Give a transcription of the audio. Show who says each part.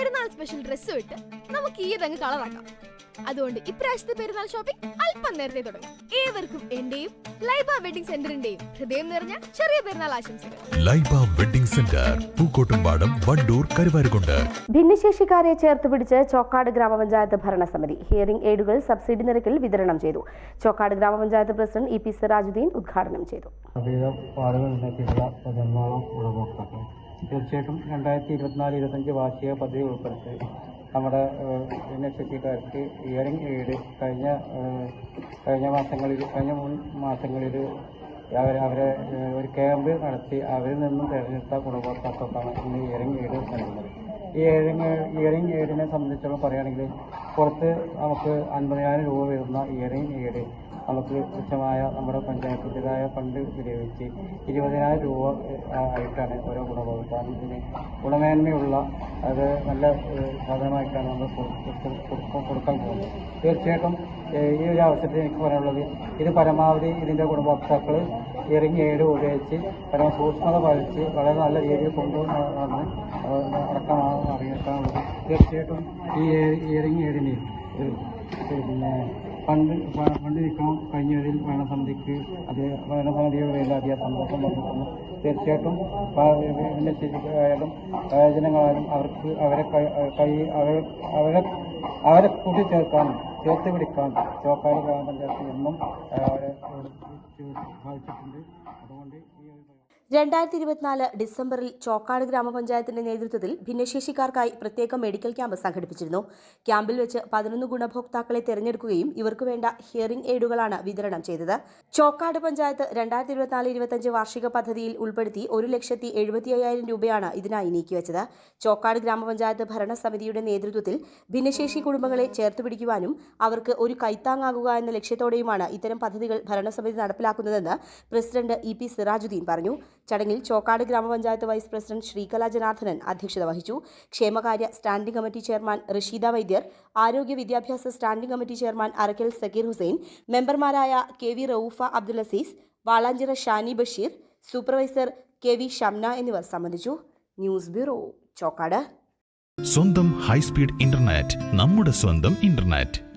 Speaker 1: പെരുന്നാൾ സ്പെഷ്യൽ ഡ്രസ്സും ഇട്ട് നമുക്ക് ഈ ഇതങ്ങ് കളറാക്കാം അതുകൊണ്ട് ഇപ്രാവശ്യത്തെ പെരുന്നാൾ ഷോപ്പിംഗ് അല്പം നേരത്തെ തുടങ്ങാം. ഏവർക്കും എന്റെയും ലൈബ വെഡിങ് സെന്ററിന്റെയും ഹൃദയം നിറഞ്ഞ ചെറിയ പെരുന്നാൾ ആശംസകൾ.
Speaker 2: Laiba wedding centre Pookkottumpadam Wandoor Karuvarakundu.
Speaker 3: ഭിന്നശേഷിക്കാരെ ചേർത്ത് പിടിച്ച് ചോക്കാട് ഗ്രാമപഞ്ചായത്ത് ഭരണസമിതി. ഹിയറിംഗ് എയ്ഡുകൾ സബ്സിഡി നിരക്കിൽ വിതരണം ചെയ്തു. ചോക്കാട് ഗ്രാമപഞ്ചായത്ത് പ്രസിഡന്റ് ഇ പി സിറാജുദ്ദീൻ ഉദ്ഘാടനം ചെയ്തു.
Speaker 4: തീർച്ചയായിട്ടും രണ്ടായിരത്തി ഇരുപത്തിനാല് ഇരുപത്തഞ്ച് വാർഷിക പദ്ധതി ഉൾപ്പെടുത്തി നമ്മുടെ ഭിന്നശക്തിക്കാർക്ക് ഇയറിംഗ് എയ്ഡ് കഴിഞ്ഞ കഴിഞ്ഞ മാസങ്ങളിൽ കഴിഞ്ഞ മൂന്ന് മാസങ്ങളിൽ അവർ അവരെ ഒരു ക്യാമ്പ് നടത്തി അവരിൽ നിന്നും തിരഞ്ഞെടുത്ത ഗുണഭോക്താക്കൾക്കാണ് ഇന്ന് ഇയറിംഗ് എയ്ഡ് നൽകുന്നത്. ഈ ഇയറിംഗ് ഇയറിംഗ് എയ്ഡിനെ സംബന്ധിച്ചോളം പറയുകയാണെങ്കിൽ പുറത്ത് നമുക്ക് അൻപതിനായിരം രൂപ വരുന്ന ഇയറിംഗ് എയ്ഡ് നമുക്ക് തുച്ഛമായ നമ്മുടെ പഞ്ചായത്തിന്റെതായ ഫണ്ട് വിനിയോഗിച്ച് ഇരുപതിനായിരം രൂപ ആയിട്ടാണ് ഓരോ ഗുണഭോക്താവിന് ഗുണമേന്മയുള്ള അത് നല്ല സാധനമായിട്ടാണ് നമ്മൾ കൊടുക്ക- കൊടുക്ക- കൊടുക്കാൻ പോകുന്നത്. തീർച്ചയായിട്ടും ഈ ഒരു അവസരത്തിൽ എനിക്ക് പറയാനുള്ളത് ഇത് പരമാവധി ഇതിന്റെ ഗുണഭോക്താക്കൾ ഇറങ്ങി ഏട് ഉപയോഗിച്ച് പരമ സൂക്ഷ്മത പാലിച്ച് വളരെ നല്ല രീതിയിൽ കൊണ്ടുവന്ന് അടക്കമാണെന്ന് അറിയിക്കാനുള്ളത് തീർച്ചയായിട്ടും ഈ ഇയറിംഗ് ഏടിന് പിന്നെ ഫണ്ട് ഫണ്ട് നിൽക്കണം കഴിഞ്ഞതിൽ ഭരണസമിതിക്ക് അത് ഭരണസമിതിയുടെ പേരിൽ അധികം സന്തോഷം വന്നിട്ടുണ്ട് തീർച്ചയായിട്ടും ഭിന്നശേഷിക്കായാലും പ്രയോജനങ്ങളായാലും അവർക്ക് അവരെ കൈ- അവരെ അവരെ കൂട്ടിച്ചേർക്കാനും ചേർത്ത് പിടിക്കാനും ചോക്കാട് ഗ്രാമപഞ്ചായത്തിൽ എന്നും ആ, അവരെ സാധിച്ചിട്ടുണ്ട് അതുകൊണ്ട് ഈ
Speaker 3: രണ്ടായിരത്തി ഇരുപത്തിനാല് ഡിസംബറിൽ ചോക്കാട് ഗ്രാമപഞ്ചായത്തിന്റെ നേതൃത്വത്തിൽ ഭിന്നശേഷിക്കാർക്കായി പ്രത്യേക മെഡിക്കൽ ക്യാമ്പ് സംഘടിപ്പിച്ചിരുന്നു. ക്യാമ്പിൽ വെച്ച് പതിനൊന്ന് ഗുണഭോക്താക്കളെ തെരഞ്ഞെടുക്കുകയും ഇവർക്ക് വേണ്ട ഹിയറിംഗ് എയ്ഡുകളാണ് വിതരണം ചെയ്തത്. ചോക്കാട് പഞ്ചായത്ത് രണ്ടായിരത്തി ഇരുപത്തിനാല് ഇരുപത്തഞ്ച് വാർഷിക പദ്ധതിയിൽ ഉൾപ്പെടുത്തി ഒരു ലക്ഷത്തി എഴുപത്തി അയ്യായിരം രൂപയാണ് ഇതിനായി നീക്കിവച്ചത്. ചോക്കാട് ഗ്രാമപഞ്ചായത്ത് ഭരണസമിതിയുടെ നേതൃത്വത്തിൽ ഭിന്നശേഷി കുടുംബങ്ങളെ ചേർത്ത് പിടിക്കുവാനും അവർക്ക് ഒരു കൈത്താങ്ങാകുക എന്ന ലക്ഷ്യത്തോടെയുമാണ് ഇത്തരം പദ്ധതികൾ ഭരണസമിതി നടപ്പിലാക്കുന്നതെന്ന് പ്രസിഡന്റ് ഇ പി സിറാജുദ്ദീൻ പറഞ്ഞു. ചടങ്ങിൽ ചോക്കാട് ഗ്രാമപഞ്ചായത്ത് വൈസ് പ്രസിഡന്റ് ശ്രീകല ജനാർദ്ദനൻ അധ്യക്ഷത വഹിച്ചു. ക്ഷേമകാര്യ standing committee chairman Rasheeda Vaidyar ആരോഗ്യ വിദ്യാഭ്യാസ standing committee chairman Arakkal Sakkeer Hussain മെമ്പർമാരായ K V Raufa Abdul Azeez Valanchira Shani Basheer supervisor K V Shamna എന്നിവർ സംബന്ധിച്ചു. News bureau Chokkad.
Speaker 2: സ്വന്തം ഹൈസ്പീഡ് ഇന്റർനെറ്റ് നമ്മുടെ സ്വന്തം ഇന്റർനെറ്റ്.